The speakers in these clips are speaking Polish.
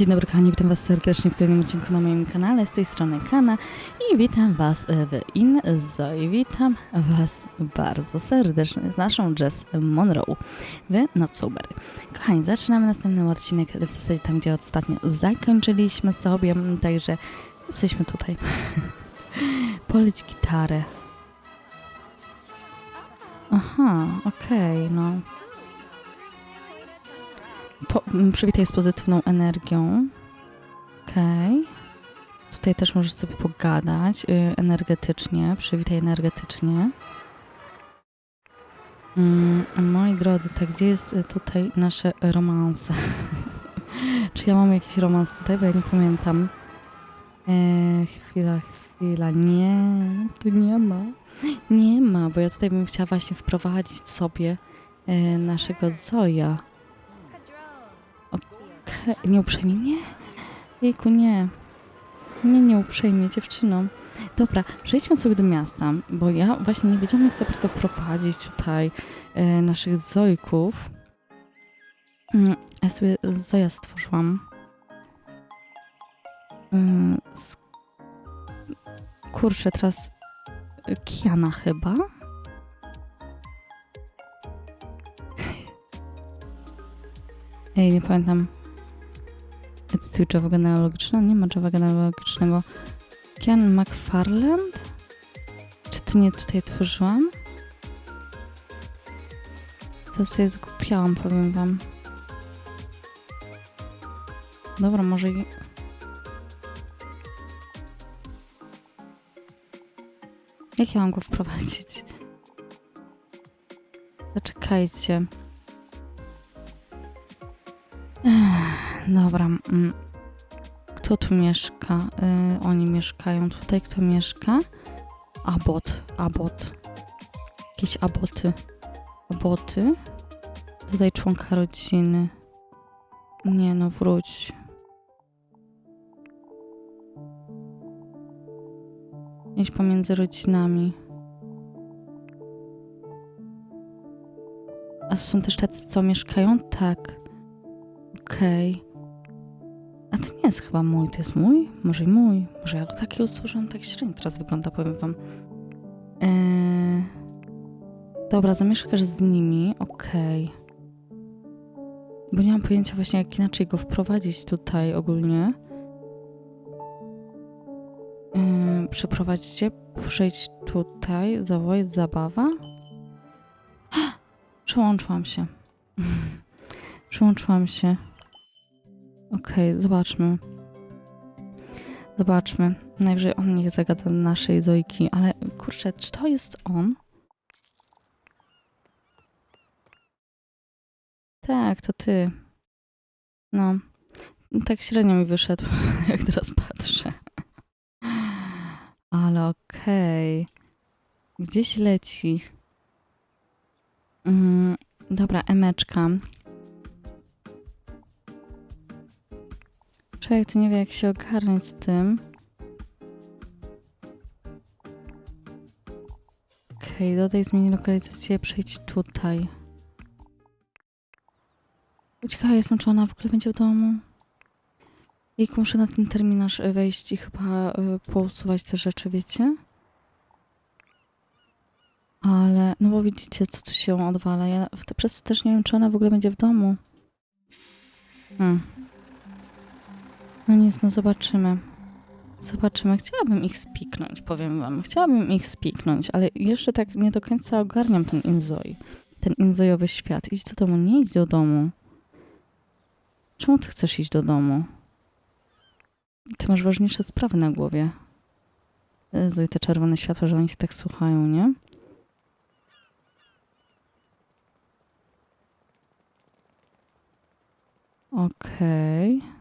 Dzień dobry kochani, witam was serdecznie w kolejnym odcinku na moim kanale, z tej strony Kana i witam was w In Zoe. Witam was bardzo serdecznie z naszą Jess Monroe w Notsober. Kochani, zaczynamy następny odcinek, w zasadzie tam, gdzie ostatnio zakończyliśmy sobie, także jesteśmy tutaj. Poleć gitarę. Aha, okej, no. Po, m, przywitaj z pozytywną energią. Okej. Tutaj też możesz sobie pogadać y, energetycznie. Przywitaj energetycznie. Mm, moi drodzy, tak gdzie jest y, tutaj nasze romanse? Czy ja mam jakiś romans tutaj, bo ja nie pamiętam. E, chwila, chwila. Nie, tu nie ma. Nie ma, bo ja tutaj bym chciała właśnie wprowadzić sobie e, naszego Zoja. He, nie. Jejku, nie. Nie, nie uprzejmie, dziewczyno. Dobra, przejdźmy sobie do miasta, bo ja właśnie nie wiedziałam, jak za bardzo wprowadzić tutaj e, naszych zojków. Mm, Ja sobie zoja stworzyłam. Z... Kurczę, teraz e, Kiana chyba? Ej, nie pamiętam. Edytuj Java genealogiczna? Nie ma Java genealogicznego. Kian McFarland? Czy ty nie tutaj tworzyłam? To sobie zgubiłam, powiem wam. Dobra, może i... Jak ja mam go wprowadzić? Zaczekajcie. Dobra. Kto tu mieszka? Y, oni mieszkają tutaj. Kto mieszka? Abot. Abot. Jakieś aboty. Aboty. Tutaj członka rodziny. Nie no, wróć. Gdzieś pomiędzy rodzinami. A są też tacy, co mieszkają? Tak. Okej. A to nie jest chyba mój, to jest mój? Może i mój. Może ja go takiego tak średnio teraz wygląda, powiem wam. Eee... Dobra, zamieszkasz z nimi, okej. Bo nie mam pojęcia właśnie, jak inaczej go wprowadzić tutaj ogólnie. Eee, przeprowadźcie, przejdź tutaj, zawołać zabawa. Przełączyłam się. Przełączyłam się. Okej, zobaczmy. Zobaczmy. Najwyżej on niech zagada naszej Zojki, ale kurczę, czy to jest on? Tak, to ty. No. Tak średnio mi wyszedł, jak teraz patrzę. Ale okej. Gdzieś leci. Mm, dobra, emeczka. To nie wie, jak się ogarnąć z tym. Okej, dodaj, zmień lokalizację, przejdź tutaj. Ciekawa jestem, czy ona w ogóle będzie w domu. Jejku, muszę na ten terminarz wejść i chyba y, pousuwać te rzeczy, wiecie? Ale, no bo widzicie, co tu się odwala. Ja w te, przez też nie wiem, czy ona w ogóle będzie w domu. Hmm. No nic, no zobaczymy. Zobaczymy. Chciałabym ich spiknąć, powiem wam. Chciałabym ich spiknąć, ale jeszcze tak nie do końca ogarniam ten Inzoi. Ten inzojowy świat. Idź do domu, nie idź do domu. Czemu ty chcesz iść do domu? Ty masz ważniejsze sprawy na głowie. Jezu, te czerwone światła, że oni się tak słuchają, nie? Okej.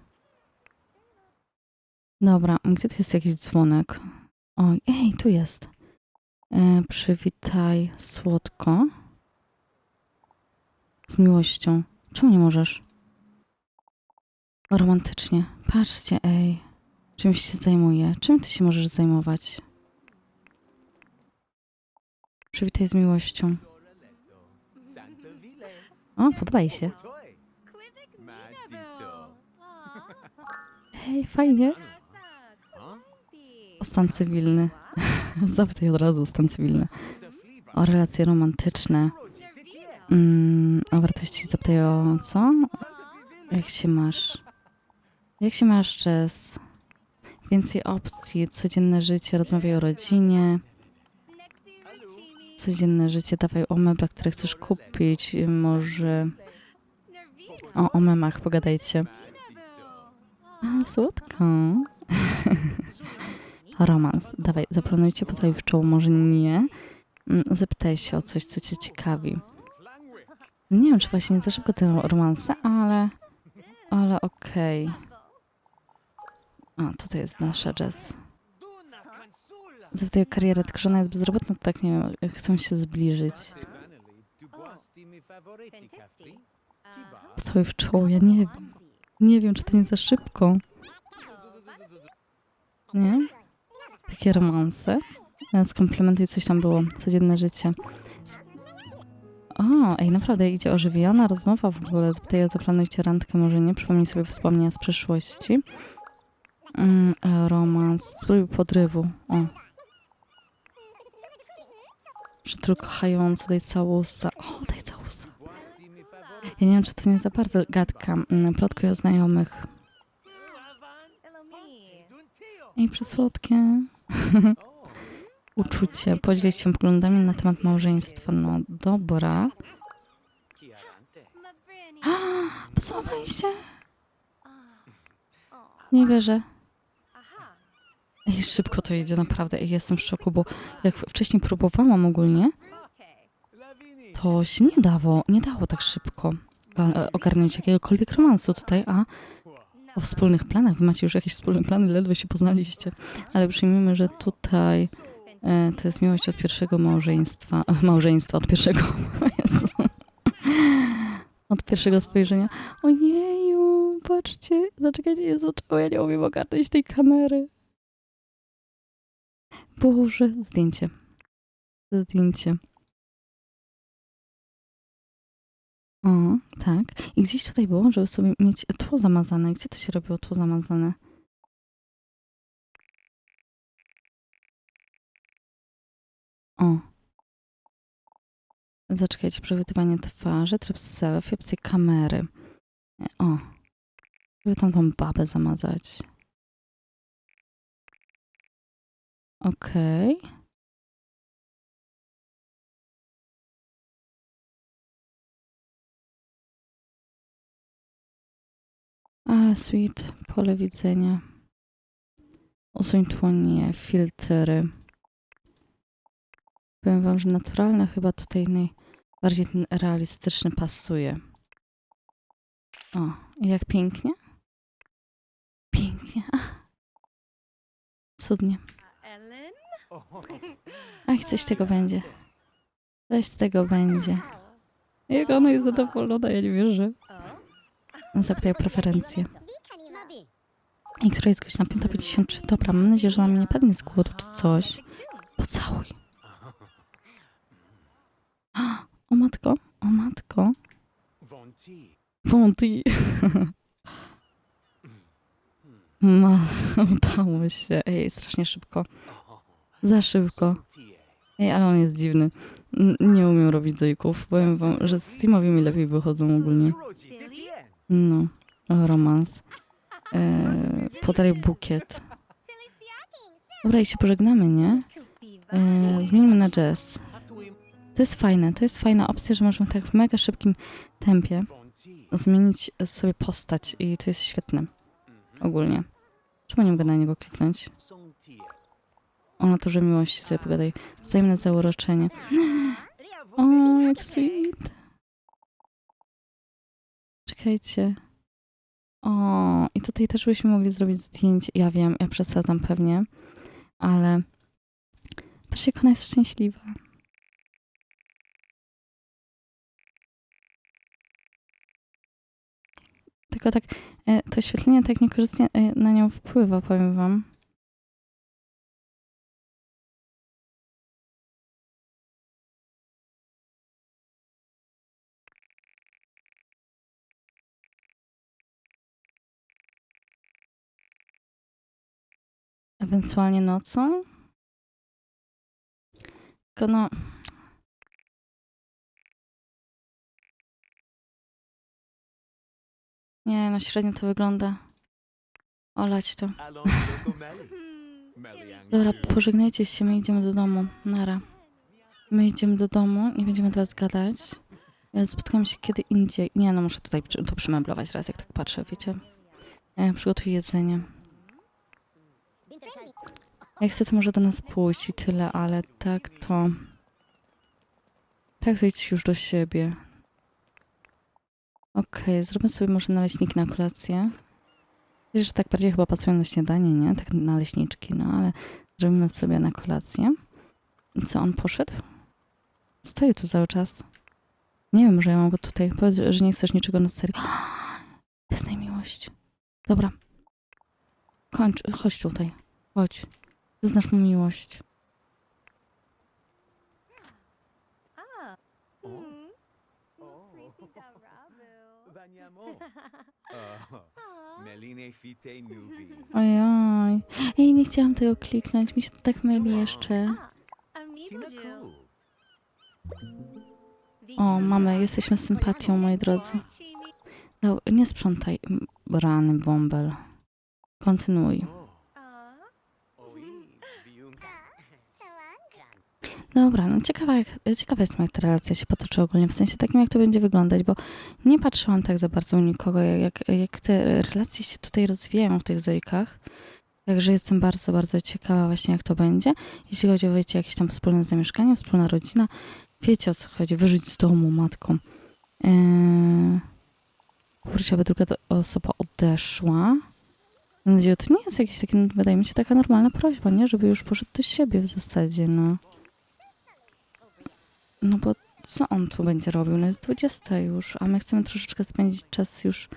Dobra, gdzie tu jest jakiś dzwonek? O, ej, tu jest. E, przywitaj słodko. Z miłością. Czemu nie możesz? Romantycznie. Patrzcie, ej. Czymś się zajmuję. Czym ty się możesz zajmować? Przywitaj z miłością. O, podoba jej się. Hej, fajnie. Stan cywilny. Zapytaj od razu stan cywilny. O relacje romantyczne. Mm, o wartości zapytaj o co? Jak się masz? Jak się masz, Jess? Więcej opcji, codzienne życie, rozmawiaj o rodzinie. Codzienne życie, dawaj o meblach, które chcesz kupić. Może o, o memach pogadajcie. A, słodko. Romans. Dawaj, zaplanujcie czoło, może nie. Mm, Zapytaj się o coś, co cię ciekawi. Nie wiem, czy właśnie nie za szybko te romanse, ale... Ale okej. A, tutaj jest nasza Jess. Zapytaj o karierę, tylko że ona jest bezrobotna, to tak nie wiem, chcą się zbliżyć. Pocałuj w czoło, ja nie wiem. Nie wiem, czy to nie za szybko. Nie? Takie romanse. Skomplementuj, coś tam było. Codzienne życie. O, ej, naprawdę idzie ożywiona rozmowa w ogóle. Zapytaj, zaplanujcie randkę, może nie. Przypomnij sobie wspomnienia z przeszłości. Mm, e, romans. Spróbuj podrywu. O. Przytul kochający, daj całusa. O, daj całusa. Ja nie wiem, czy to nie za bardzo gadka. Mm, Plotkuj o znajomych. Ej, przesłodkie. Uczucie. Podzielić się poglądami na temat małżeństwa. No, dobra. Pocałowali się? Nie wierzę. Ej, szybko to idzie, naprawdę. Ej, jestem w szoku, bo jak wcześniej próbowałam ogólnie, to się nie dało, nie dało tak szybko ga- ogarnąć jakiegokolwiek romansu tutaj, a o wspólnych planach. Wy macie już jakieś wspólne plany, ledwo się poznaliście. Ale przyjmijmy, że tutaj e, to jest miłość od pierwszego małżeństwa. Małżeństwa od pierwszego. Od pierwszego spojrzenia. Ojeju, patrzcie. Zaczekajcie, Jezu, czemu ja nie umiem ogarnąć tej kamery. Boże, zdjęcie. Zdjęcie. O, tak. I gdzieś tutaj było, żeby sobie mieć tło zamazane. Gdzie to się robiło tło zamazane? O. Zaczekajcie, przechwytywanie twarzy, tryb selfie, opcje kamery. E, O. Żeby tam tą babę zamazać. Okej. Ale sweet, pole widzenia. Usuń tłonie, filtry. Powiem wam, że naturalne chyba tutaj najbardziej realistyczny pasuje. O, jak pięknie? Pięknie. Cudnie. Ach, coś tego będzie. Coś z tego będzie. Jak ona jest zadowolona, ja nie wierzę. Zapytaj o preferencje. I która jest godzina 5.53. Dobra, mam nadzieję, że ona mnie nie padnie z głodu czy coś. Pocałuj. O matko, o matko. Wąti. Ma, udało się. Ej, strasznie szybko. Za szybko. Ej, ale on jest dziwny. N- Nie umiem robić zojków. Powiem wam, że z Steamowi mi lepiej wychodzą ogólnie. No, romans. E, podaj bukiet. Dobra, i się pożegnamy, nie? E, zmieńmy na jazz. To jest fajne, to jest fajna opcja, że możemy tak w mega szybkim tempie zmienić sobie postać i to jest świetne ogólnie. Czemu nie mogę na niego kliknąć? O naturze miłości sobie pogadaj. Wzajemne zauroczenie. O, jak sweet. Czekajcie. O, i tutaj też byśmy mogli zrobić zdjęcie. Ja wiem, ja przesadzam pewnie, ale patrzcie, jak ona jest szczęśliwa. Tylko tak, e, to oświetlenie tak niekorzystnie e, na nią wpływa, powiem wam. Ewentualnie nocą. Tylko no... Nie, no średnio to wygląda. Olać to. Dobra, pożegnajcie się, my idziemy do domu. Nara. My idziemy do domu, nie będziemy teraz gadać. E, Spotkamy się kiedy indziej. Nie, no muszę tutaj to przemeblować raz, jak tak patrzę, wiecie. E, przygotuję jedzenie. Jak chce, to może do nas pójść i tyle, ale tak to... Tak to idź już do siebie. Okej, zróbmy sobie może naleśniki na kolację. Wiesz, że tak bardziej chyba pasują na śniadanie, nie? Tak naleśniczki, no ale zrobimy sobie na kolację. Co, on poszedł? Stoi tu cały czas. Nie wiem, że ja mam go tutaj. Powiedz, że nie chcesz niczego na serio. Wyznaj miłość. Dobra. Kończ, chodź tutaj. Chodź. Wyznasz mu miłość. Ojoj. Ej, nie chciałam tego kliknąć. Mi się to tak myli jeszcze. O, mamy, jesteśmy z sympatią, moi drodzy. No, nie sprzątaj, rany bąbel. Kontynuuj. Dobra, no ciekawa, ciekawa jestem, jak ta relacja się potoczy ogólnie, w sensie takim, jak to będzie wyglądać, bo nie patrzyłam tak za bardzo u nikogo, jak, jak te relacje się tutaj rozwijają w tych zojkach. Także jestem bardzo, bardzo ciekawa właśnie, jak to będzie. Jeśli chodzi o, wiecie, jakieś tam wspólne zamieszkanie, wspólna rodzina, wiecie o co chodzi, wyrzuć z domu matką. Eee... Kurczę, aby druga osoba odeszła. Mam nadzieję, to nie jest jakieś takie, wydaje mi się, taka normalna prośba, nie? Żeby już poszedł do siebie w zasadzie, no. No bo co on tu będzie robił? No jest 20 już, a my chcemy troszeczkę spędzić czas już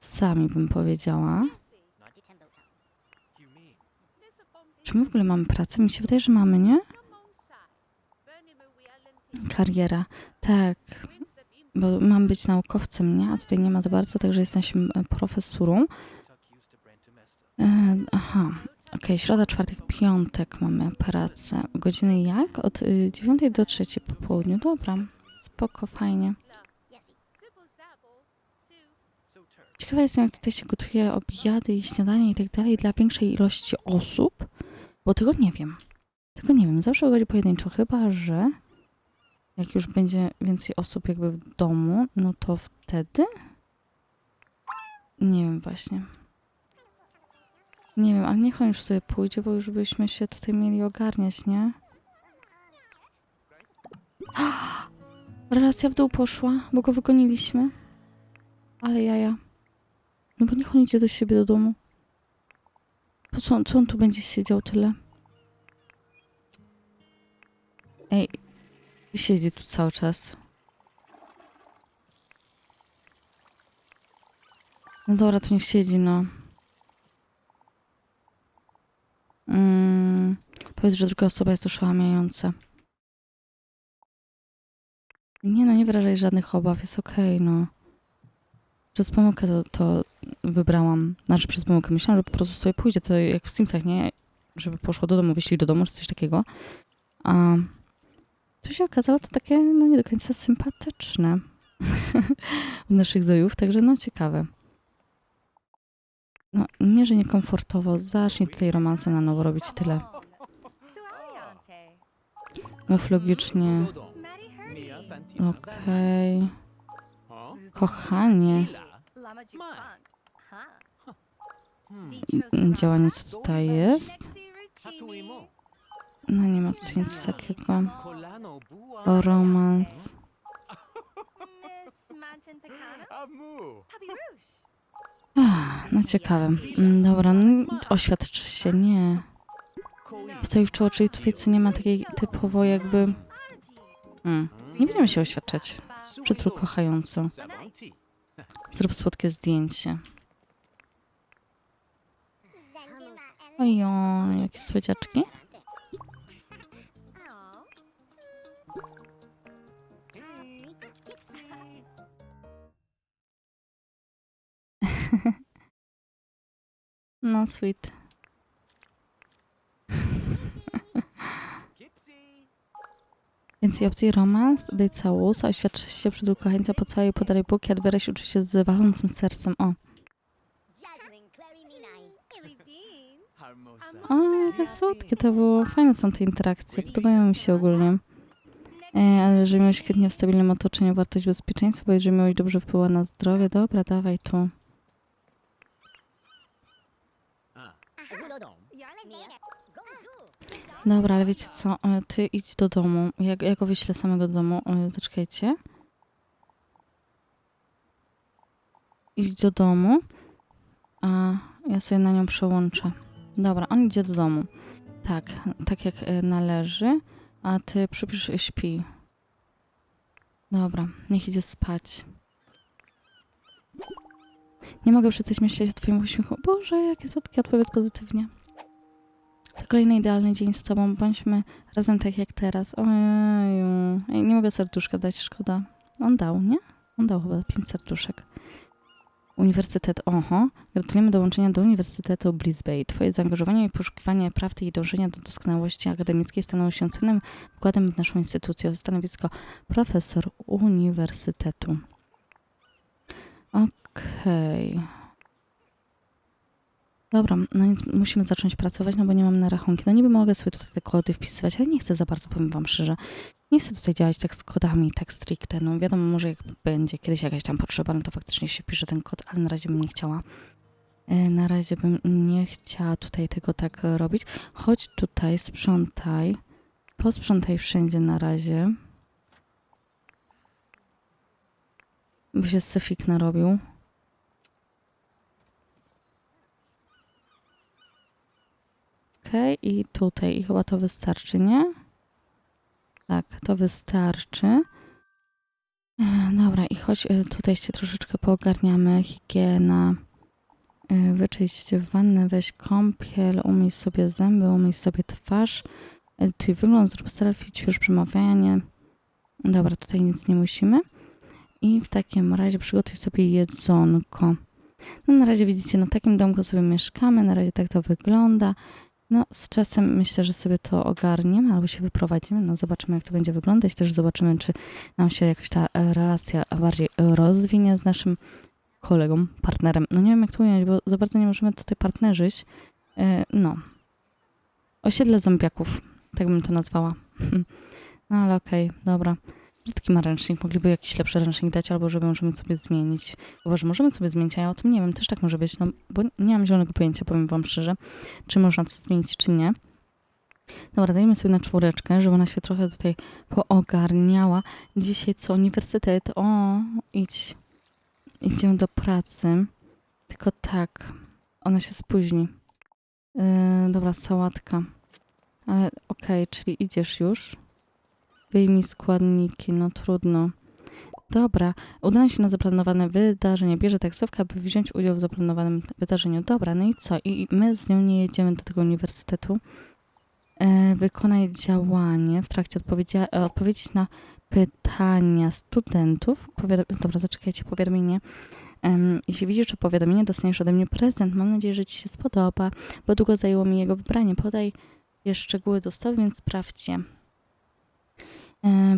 sami, bym powiedziała. Czy my w ogóle mamy pracę? Mi się wydaje, że mamy, nie? Kariera. Tak, bo mam być naukowcem, nie? A tutaj nie ma za bardzo, także jesteśmy profesurą. E, aha, okej, środa, czwartek, piątek mamy pracę. Godziny jak? Od y, 9 do 3 po południu. Dobra, spoko, fajnie. Ciekawa jestem, jak tutaj się gotuje obiady i śniadanie i tak dalej dla większej ilości osób, bo tego nie wiem. Tego nie wiem. Zawsze chodzi pojedynczo, chyba że jak już będzie więcej osób jakby w domu, no to wtedy? Nie wiem właśnie. Nie wiem, ale niech on już sobie pójdzie, bo już byśmy się tutaj mieli ogarniać, nie? Relacja w dół poszła, bo go wygoniliśmy. Ale jaja. No bo niech on idzie do siebie do domu. Po co on, co on tu będzie siedział tyle? Ej, siedzi tu cały czas. No dobra, to niech siedzi, no. Mm, powiedz, że druga osoba jest oszałamiająca. Nie no, nie wyrażaj żadnych obaw, jest okej, no. Przez pomyłkę to, to wybrałam. Znaczy przez pomyłkę myślałam, że po prostu sobie pójdzie, to jak w Simsach, nie? Żeby poszło do domu, wyszli do domu, czy coś takiego. A tu się okazało to takie, no nie do końca sympatyczne u naszych zojów, także no ciekawe. No, nie, że niekomfortowo. Zacznij tutaj romanse na nowo robić tyle. Mów logicznie. Okej. Huh? Kochanie. Mm, Działanie, co tutaj jest? No nie ma tutaj nic takiego. O romans. Amu. No ciekawe. Mm, Dobra, no, oświadcz się, nie. Co czoło, czyli tutaj co nie ma takiej typowo jakby... Mm, nie będziemy się oświadczać. Kochająco. Zamonti. Zrób słodkie zdjęcie. Ojoj, jakie słodziaczki. No sweet. Więcej opcji romans, gdy całus, oświadczy się przed ukochańca po całej podalej buki, a wyraź uczy się z walącym sercem. O. O, jakie słodkie to było. Fajne są te interakcje, podobają mi się ogólnie. E, ale że miałeś świetnie w stabilnym otoczeniu wartość bezpieczeństwa, bo jeżeli miałeś dobrze wpływa na zdrowie, dobra, dawaj tu. Dobra, ale wiecie co, e, ty idź do domu. Ja, ja go wyślę samego do domu. E, Zaczekajcie. Idź do domu, a ja sobie na nią przełączę. Dobra, on idzie do domu. Tak, tak jak e, należy, a ty przypisz śpi. Dobra, niech idzie spać. Nie mogę przestać myśleć o twoim uśmiechu. Boże, jakie słodkie, odpowiedz pozytywnie. To kolejny idealny dzień z tobą. Bądźmy razem tak jak teraz. Ojeju. Ej, nie mogę serduszka dać, szkoda. On dał, nie? On dał chyba pięć serduszek. Uniwersytet, oho. Gratulujemy dołączenia do Uniwersytetu Bliss Bay. Twoje zaangażowanie i poszukiwanie prawdy i dążenia do doskonałości akademickiej staną się cennym wkładem w naszą instytucję. Stanowisko profesor uniwersytetu. Okej. Dobra, no więc musimy zacząć pracować, no bo nie mam na rachunki. No niby mogę sobie tutaj te kody wpisywać, ale nie chcę za bardzo, powiem wam szczerze. Nie chcę tutaj działać tak z kodami, tak stricte. No wiadomo, może jak będzie kiedyś jakaś tam potrzeba, no to faktycznie się wpisze ten kod, ale na razie bym nie chciała. E, Na razie bym nie chciała tutaj tego tak robić. Chodź tutaj, sprzątaj. Posprzątaj wszędzie na razie. By się syfik narobił. Okej, i tutaj. I chyba to wystarczy, nie? Tak, to wystarczy. Dobra, i chodź, e, tutaj się troszeczkę poogarniamy. Higiena. E, Wyczyść wannę, weź kąpiel, umyj sobie zęby, umyj sobie twarz. E, Twój wygląd, zrób selfie, ćwicz przemawianie. Dobra, tutaj nic nie musimy. I w takim razie przygotuj sobie jedzonko. No na razie widzicie, no w takim domku sobie mieszkamy, na razie tak to wygląda. No z czasem myślę, że sobie to ogarniemy albo się wyprowadzimy, no zobaczymy jak to będzie wyglądać, też zobaczymy czy nam się jakoś ta e, relacja bardziej rozwinie z naszym kolegą, partnerem. No nie wiem jak to ująć, bo za bardzo nie możemy tutaj partnerzyć. E, No. Osiedle zombiaków, tak bym to nazwała. No ale okej, dobra. Brzydki ma ręcznik, mogliby jakiś lepszy ręcznik dać, albo że możemy sobie zmienić. Chyba, że możemy sobie zmienić, a ja o tym nie wiem, też tak może być, no bo nie mam zielonego pojęcia, powiem wam szczerze, czy można to zmienić, czy nie. Dobra, dajmy sobie na czwóreczkę, żeby ona się trochę tutaj poogarniała. Dzisiaj co, uniwersytet, o, idź, idziemy do pracy, tylko tak, ona się spóźni. Yy, dobra, sałatka, ale okej, czyli idziesz już. Wyjmij składniki, no trudno. Dobra, udałem się na zaplanowane wydarzenie. Bierze taksówkę, aby wziąć udział w zaplanowanym wydarzeniu. Dobra, no i co? I my z nią nie jedziemy do tego uniwersytetu. E, wykonaj działanie w trakcie odpowiedzi, e, odpowiedzieć na pytania studentów. Powiad Dobra, zaczekajcie, powiadomienie. Em, jeśli widzisz powiadomienie, dostaniesz ode mnie prezent. Mam nadzieję, że Ci się spodoba, bo długo zajęło mi jego wybranie. Podaj je szczegóły dostawy, więc sprawdźcie.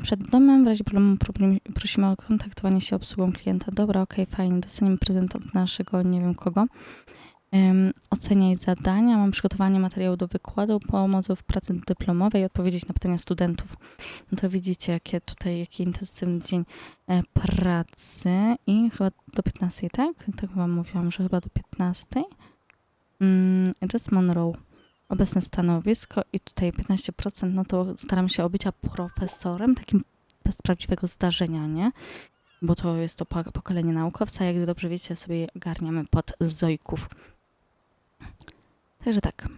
Przed domem w razie problemu problem, prosimy o kontaktowanie się obsługą klienta. Dobra, okej, fajnie, dostaniemy prezent od naszego nie wiem kogo. Em, oceniaj zadania, mam przygotowanie materiału do wykładu, pomoc w pracy dyplomowej, odpowiedzieć na pytania studentów. No to widzicie, jakie tutaj, jaki intensywny dzień e, pracy i chyba do 15, tak? Tak chyba mówiłam, że chyba do 15. Mm, Monroe obecne stanowisko i tutaj 15%, no to staram się o bycia profesorem, takim bez prawdziwego zdarzenia, nie? Bo to jest to po- pokolenie naukowca, jak dobrze wiecie, sobie je ogarniamy pod zojków. Także tak.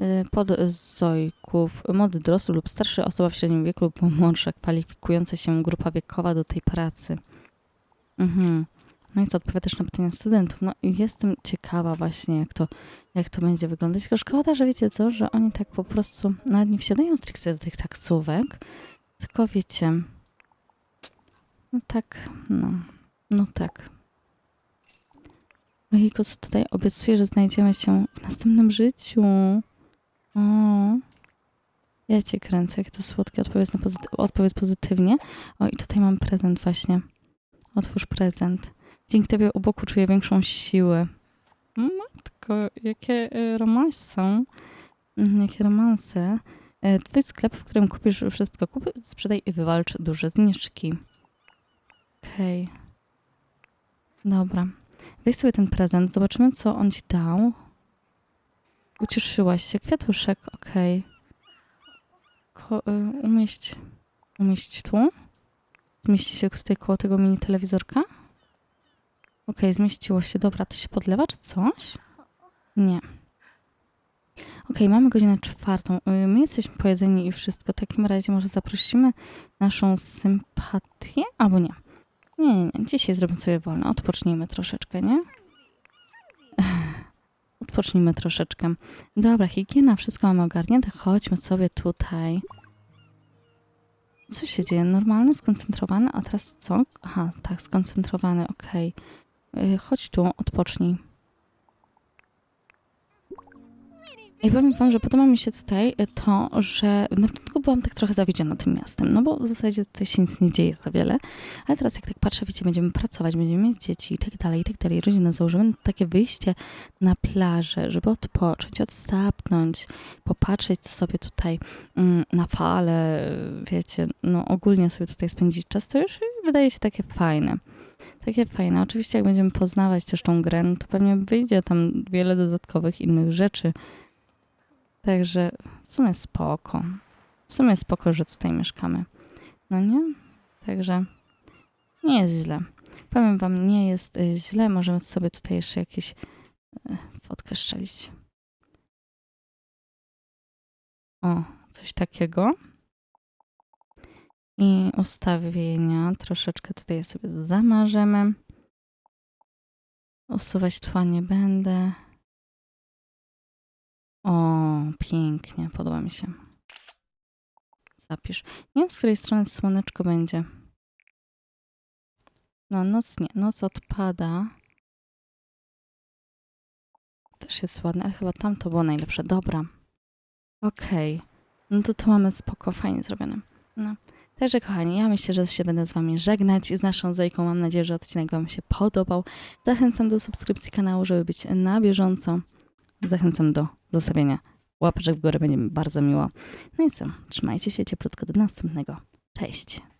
Y, Pod zojków, młody dorosły lub starszy, osoba w średnim wieku lub młodsza, kwalifikująca się grupa wiekowa do tej pracy. Mhm. No i co, odpowiadasz na pytania studentów. No i jestem ciekawa właśnie, jak to, jak to będzie wyglądać. Tylko szkoda, że wiecie co, że oni tak po prostu nawet nie wsiadają stricte do tych taksówek, tylko wiecie, no tak, no, no tak. Ojejku, co tutaj obiecuję, że znajdziemy się w następnym życiu. O, Ja cię kręcę, jak to słodkie. Odpowiedz, na pozyty- odpowiedz pozytywnie. O, i tutaj mam prezent właśnie. Otwórz prezent. Dzięki tobie u boku czuję większą siłę. Matko, jakie y, romanse. Mhm, Jakie romanse. E, Twój sklep, w którym kupisz wszystko. Kup, sprzedaj i wywalcz duże zniżki. Okej. Dobra. Weź sobie ten prezent. Zobaczymy, co on ci dał. Ucieszyłaś się. Kwiatuszek, okej. Ko- y, umieść, umieść tu. Zmieści się tutaj koło tego mini telewizorka. Okej, zmieściło się. Dobra, to się podlewa czy coś? Nie. Okej, mamy godzinę czwartą. Y, My jesteśmy po jedzeniu i wszystko. W takim razie może zaprosimy naszą sympatię? Albo nie. Nie, nie, nie. Dzisiaj zrobimy sobie wolno. Odpocznijmy troszeczkę, nie? Odpocznijmy troszeczkę. Dobra, higiena, wszystko mamy ogarnięte. Chodźmy sobie tutaj. Co się dzieje? Normalny, skoncentrowany, a teraz co? Aha, tak, skoncentrowany, okej. Y, Chodź tu, odpocznij. I powiem wam, że podoba mi się tutaj to, że na początku byłam tak trochę zawiedziona tym miastem, no bo w zasadzie tutaj się nic nie dzieje za wiele, ale teraz jak tak patrzę, wiecie, będziemy pracować, będziemy mieć dzieci i tak dalej, i tak dalej, rodzinę założymy, takie wyjście na plażę, żeby odpocząć, odsapnąć, popatrzeć sobie tutaj mm, na fale, wiecie, no ogólnie sobie tutaj spędzić czas, to już wydaje się takie fajne. Takie fajne. Oczywiście jak będziemy poznawać też tą grę, no to pewnie wyjdzie tam wiele dodatkowych innych rzeczy. Także w sumie spoko. W sumie spoko, że tutaj mieszkamy. No nie? Także nie jest źle. Powiem wam, nie jest y, źle. Możemy sobie tutaj jeszcze jakieś y, fotkę szczelić. O, coś takiego. I ustawienia troszeczkę tutaj sobie zamarzymy. Usuwać tła nie będę. O, pięknie, podoba mi się. Zapisz. Nie wiem, z której strony słoneczko będzie. No, noc nie. Noc odpada. Też jest ładne, ale chyba tam to było najlepsze. Dobra. Okej. No to to mamy spoko, fajnie zrobione. No. Także kochani, ja myślę, że się będę z wami żegnać z naszą Zojką. Mam nadzieję, że odcinek wam się podobał. Zachęcam do subskrypcji kanału, żeby być na bieżąco. Zachęcam do zostawienia łapeczek w górę, będzie mi bardzo miło. No i co, trzymajcie się cieplutko do następnego. Cześć!